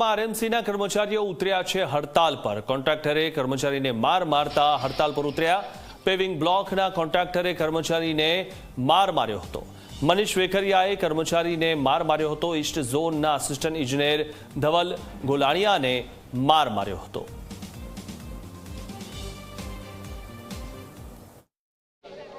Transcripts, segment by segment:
રાજકોટમાં આરએમસીના કર્મચારીઓ ઉતર્યા છે હડતાલ પર. કોન્ટ્રાક્ટરે કર્મચારીને માર મારતા હડતાલ પર ઉતર્યા. પેવિંગ બ્લોકના કોન્ટ્રાક્ટરે કર્મચારીને માર માર્યો હતો. મનીષ વેકરિયાએ કર્મચારીને માર માર્યો હતો. ઈસ્ટ ઝોનના આસિસ્ટન્ટ ઇજનેર ધવલ ગોલાણીયાને માર માર્યો હતો.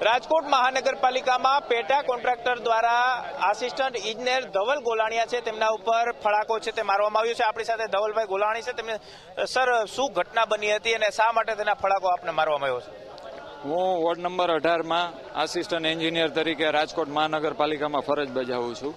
રાજકોટ મહાનગરપાલિકામાં પેટા કોન્ટ્રાક્ટર દ્વારા આસિસ્ટન્ટ ઇજનેર ધવલ ગોલાણીયા છે. તેમના ઉપર ફડાકો છે તે મારવામાં આવ્યો છે. આપણી સાથે ધવલભાઈ ગોલાણી છે. તેમને, સર, શું ઘટના બની હતી અને શા માટે તેના ફડાકો આપને મારવામાં આવ્યો છે? હું વોર્ડ નંબર અઢારમાં આસિસ્ટન્ટ એન્જિનિયર તરીકે રાજકોટ મહાનગરપાલિકામાં ફરજ બજાવું છું.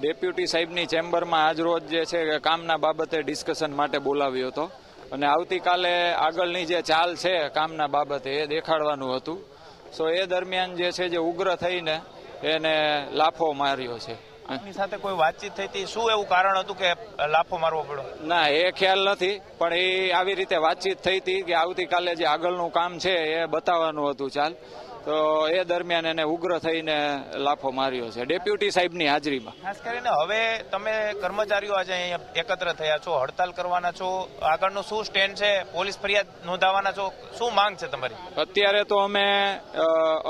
ડેપ્યુટી સાહેબની ચેમ્બરમાં આજ રોજ જે છે કામના બાબતે ડિસ્કશન માટે બોલાવ્યો હતો. અને આવતીકાલે આગળની જે ચાલ છે કામના બાબતે એ દેખાડવાનું હતું. સો એ દરમિયાન જે છે જે ઉગ્ર થઈને એને લાફો માર્યો છે. આપની સાથે કોઈ વાતચીત થઈ હતી? શું એવું કારણ હતું કે લાફો મારવો પડ્યો? ના એ ખ્યાલ નથી પણ એ આવી રીતે વાતચીત થઈ હતી કે આવતીકાલે જે આગળનું કામ છે એ બતાવવાનું હતું ચાલ. તો એ દરમિયાન એને ઉગ્ર થઈને લાફો માર્યો છે ડેપ્યુટી સાહેબની હાજરીમાં. ખાસ કરીને હવે તમે કર્મચારીઓ આજે અહીંયા એકત્ર થયા છો હડતાલ કરવાના છો આગળનું શું સ્ટેન્ડ છે પોલીસ ફરિયાદ નોંધાવાના છો શું માંગ છે તમારી? અત્યારે તો અમે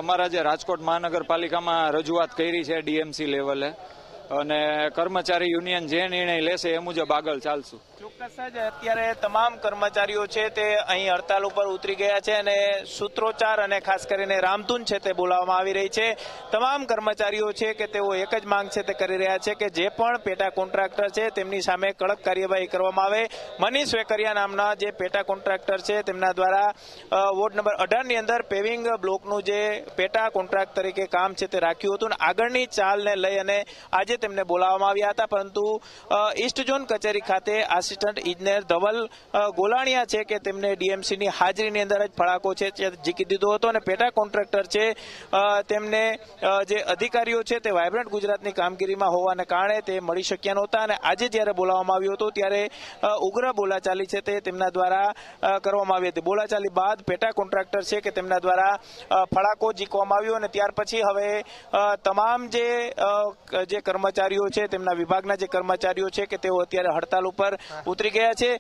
અમારા જે રાજકોટ મહાનગરપાલિકામાં રજૂઆત કરી છે ડીએમસી લેવલે અને કર્મચારી યુનિયન જે નિર્ણય લેશે એ મુજબ આગળ ચાલશું. ચોક્કસ જ, અત્યારે તમામ કર્મચારીઓ છે તે અહીં હડતાલ ઉપર ઉતરી ગયા છે અને સૂત્રોચ્ચાર અને ખાસ કરીને રામધૂન છે તે બોલાવવામાં આવી રહી છે. તમામ કર્મચારીઓ છે કે તેઓ એક જ માંગ છે તે કરી રહ્યા છે કે જે પણ પેટા કોન્ટ્રાક્ટર છે તેમની સામે કડક કાર્યવાહી કરવામાં આવે. મનીષ વેકરિયા નામના જે પેટા કોન્ટ્રાક્ટર છે તેમના દ્વારા વોર્ડ નંબર અઢારની અંદર પેવિંગ બ્લોકનું જે પેટા કોન્ટ્રાક્ટ તરીકે કામ છે તે રાખ્યું હતું અને આગળની ચાલને લઈ અને આજે તેમને બોલાવવામાં આવ્યા હતા. પરંતુ ઈસ્ટ ઝોન કચેરી ખાતે આસિસ્ટન્ટ ઇજનેર ધવલ ગોલાણિયા છે કે તેમને ડીએમસીની હાજરીની અંદર જ ફળાકો છે જીકી દીધો હતો અને પેટા કોન્ટ્રાક્ટર છે તેમને જે અધિકારીઓ છે તે વાયબ્રન્ટ ગુજરાતની કામગીરીમાં હોવાને કારણે તે મળી શક્યા નહોતા અને આજે જ્યારે બોલાવવામાં આવ્યું હતું ત્યારે ઉગ્ર બોલાચાલી છે તે તેમના દ્વારા કરવામાં આવી હતી. બોલાચાલી બાદ પેટા કોન્ટ્રાક્ટર છે કે તેમના દ્વારા ફળાકો જીકવામાં આવ્યો અને ત્યાર પછી હવે તમામ જે જે ક- જે કર્મચારીઓ છે તેમના વિભાગના જે કર્મચારીઓ છે કે તેઓ અત્યારે હડતાલ ઉપર ઉતરી ગયા છે.